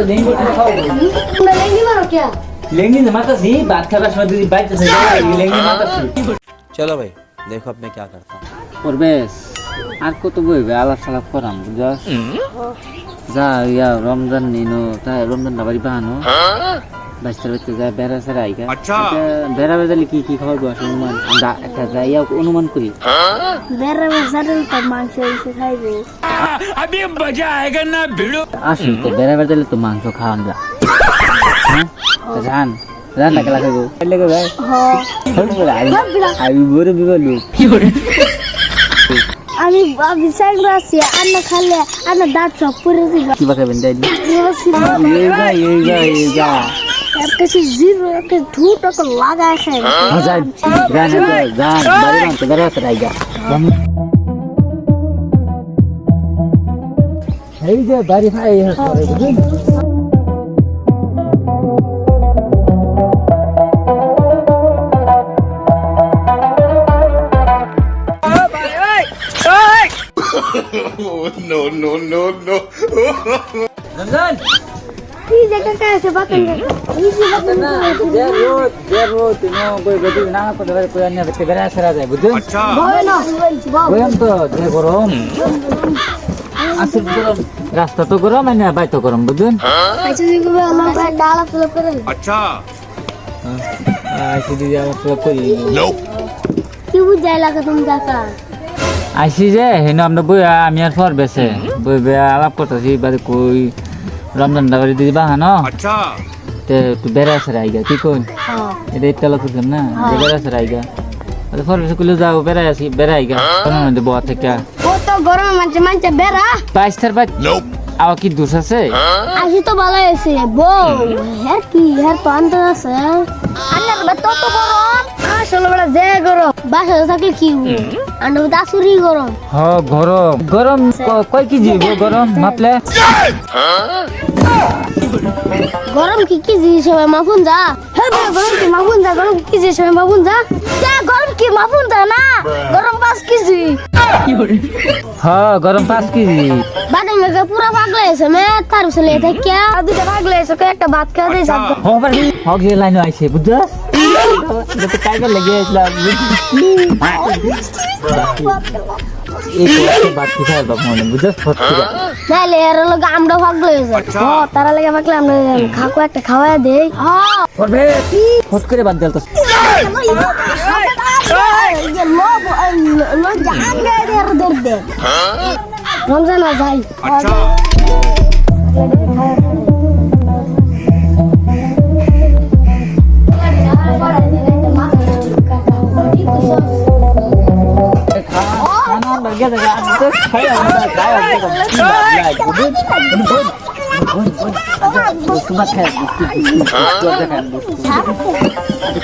लेंगे तो खाओ लेंगे मारो क्या लेंगे ना माता सी बात कर रहा है बात से जाएगी लेंगे माता सी चलो भाई देखो अब मैं क्या करता हूँ পরবেশ আর কত বইবে আলাপ সালাপ করাম বুঝাস যা ইয়া রমজান নিনো তাই রমজান না বাড়ি বাহানো বাচ্চার বাচ্চা যা বেড়া সেরা আইগা বেড়া বেজালে কি কি খাওয়ার বস অনুমান আমরা একটা যাই ইয়া অনুমান করি বেড়া বেড়া তো মাংস এসে খাইবে আসুন তো বেড়া বেজালে তো মাংস খাওয়ান যা। হ্যাঁ? তো জান জান না কেলা খাব লেগে ভাই। আমি বড় বিবাহ লোক আমি আমি সাইড আছি আন্না খালে আন্না দাঁত সব পরে দিবা কি বাখাবেন দাই এইগা এইগা এইগা এর কাছে জিরো একটা ঢুট একটা লাগায় খাই যান। যান যান বাড়ি বানতে বেড়া সেরা আইগা বাড়ি ভাই বুঝুন রমজান কি নিয়ে যে বাড়ি ভাই no, no, no, না রাস্তা তো গরম না বাই তো গরম বুঝুন আচ্ছা ভাই ডালা ফুলে করে? আইসি দিদি আমার তো কই কি বুঝাই লাগে তুমি কাকা আইসি যে হেন আমরা বই আমি আর ফর বেছে। বই বে আলাপ করতেছি বাদে কই রমজান দাবারি দিদি বাহানো তে তুই বেড়া সেরা আইগা কি কোন হ্যাঁ। এটা ইত্যালা করছিলাম না যে বেড়া সেরা আইগা। আরে ফর বেছে যাও বেড়াই আসি বেড়া আইগা। কোনো না বয়া থেকে ও তো গরমে মানছে মানছে বেড়া। বাইশ তার বাইশ আবার কি দোষ আছে? আসি তো ভালো হয়েছে বউ হ্যাঁ কি হ্যাঁ তো আছে? তো তো গরম। বাসায় থাকলে কি আন্নার তো আসুরি গরম হ গরম গরম ক- কয় কেজি গরম মাপলে গরম কি কি জিনিস হবে মাফুন যা হ্যাঁ গরম কি মাফুন যা গরম কি জিনিস হবে মাফুন যা যা, গরম কি মাফুন যা না গরম পাঁচ কেজি হ গরম পাঁচ কেজি বাদে মেঘে পুরা পাগলা এসে মে তার ছেলে থেকে দুটা পাগলা এসে একটা ভাত খাওয়া দিয়ে যাব হবার হক যে লাইন আইছে বুঝছস এটা কাইবার লেগে আসলাম মনে আমরা হয়ে তারা লেগে পাগলা আমরা খাকু একটা খাওয়া দেই। হ্যাঁ ফট করে বাদ দেলতো রমজান যাই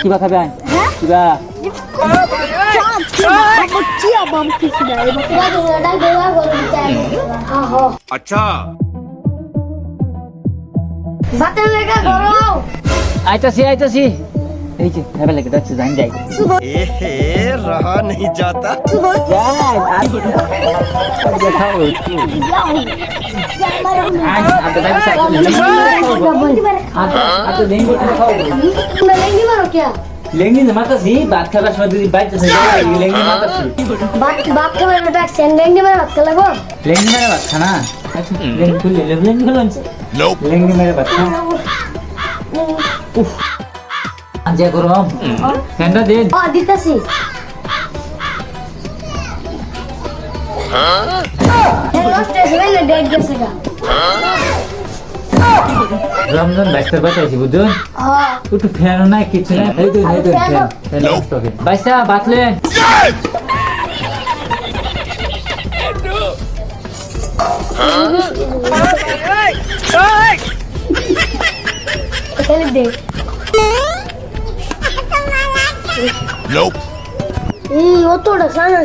কিবা খাবে কিবা আচ্ছা আইতাছি আইতাছি। Peki hemen ne kadar çizen gel. Ehe raha nahi jata. Gel. लेंगे ना माता सी बात कर रहा समझ दी बात जैसे लेंगे माता सी बात बात कर रहा बेटा सेंड लेंगे मेरा बात कर ले वो लेंगे मेरा बात खाना। अच्छा लेंगे ले लेंगे लेंगे मेरा बात खाना। আজ গরম। ফ্যানটা দিন ও দিতাছি। না রমজান বাইশটার বাচ্চা বুঝুন? একটু ফ্যানও নাই কিছু নাই। এই তো এই তো ফ্যান ফ্যান নষ্ট হবে বাইশটা Nope. 이 오토라 사는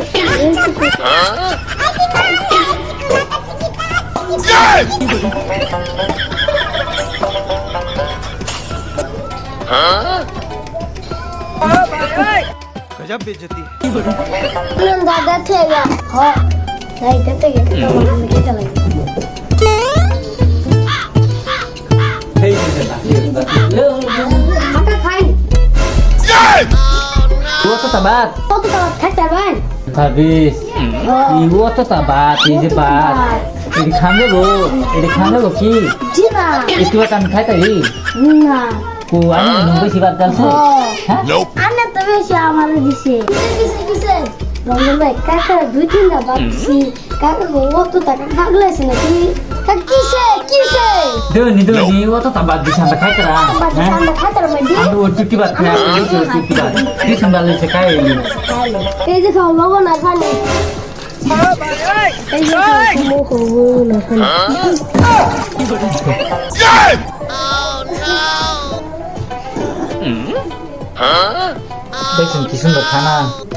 गजब बेचती हम दादा थे या हां नहीं करते tabat. কত টাকা থাকতে পারবেন Habis. Ibu to tabat, ini bat. Ini khamle go, ini khamle go ki. জি না Itu akan khai tai. না Ku ani nunggu si bat dalse. Hah? আনে তো বেশি আমার দিছে কিসে কিসে রঞ্জন ভাই কাকা দুই তিনটা ভাবছি কাকা গো অত টাকা ভাগলাইছে নাকি কাকা কিসে কিসে Doni doni, wo to tabat di sampai khai kera. বাচ্চা Hah? ঠান্ডা খাতে পারবে দি Anu cuci bat khai, ini cuci bat. Di sambil se kai ini. এই যে খাও লবণ আর পানি এই যে খাও মোহ না পানি Besin kisum berkhana. মুরগি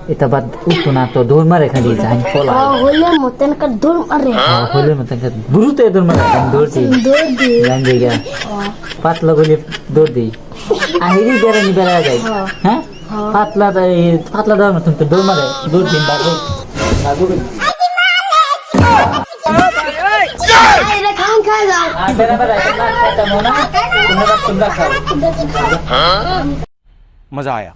দিছি মুরগি রান কো এরা তো বোগের বাগলা Har tabat bera mungkin ran ida. Ai ikan khai da nabja. আমি বাবা জান কোসি ওন আগে লাগা আমার ওন খাতা মত Khai khai khai. আমি Jadi di sini kan. মিন্টা মাত্তা মেরো মনে কো বাদ বললে কোন তোমার ওই বাতি যাচ্ছে Pasti ah. Ita bat utu na to dur mare khadi jain pola. হইলে মতেন কা দূর আরে Ha hole matan ka buru te dur mare kan dur ti. দূর দি Jain dega. Patla goli dur di. Ahiri bera ni bera jai. Ha? Patla da patla da matan to dur mare dur din baru. Na dur. আরে খান খাই যাও Ah bera bera kan kata mona. Kumara kumara khau. मजा आया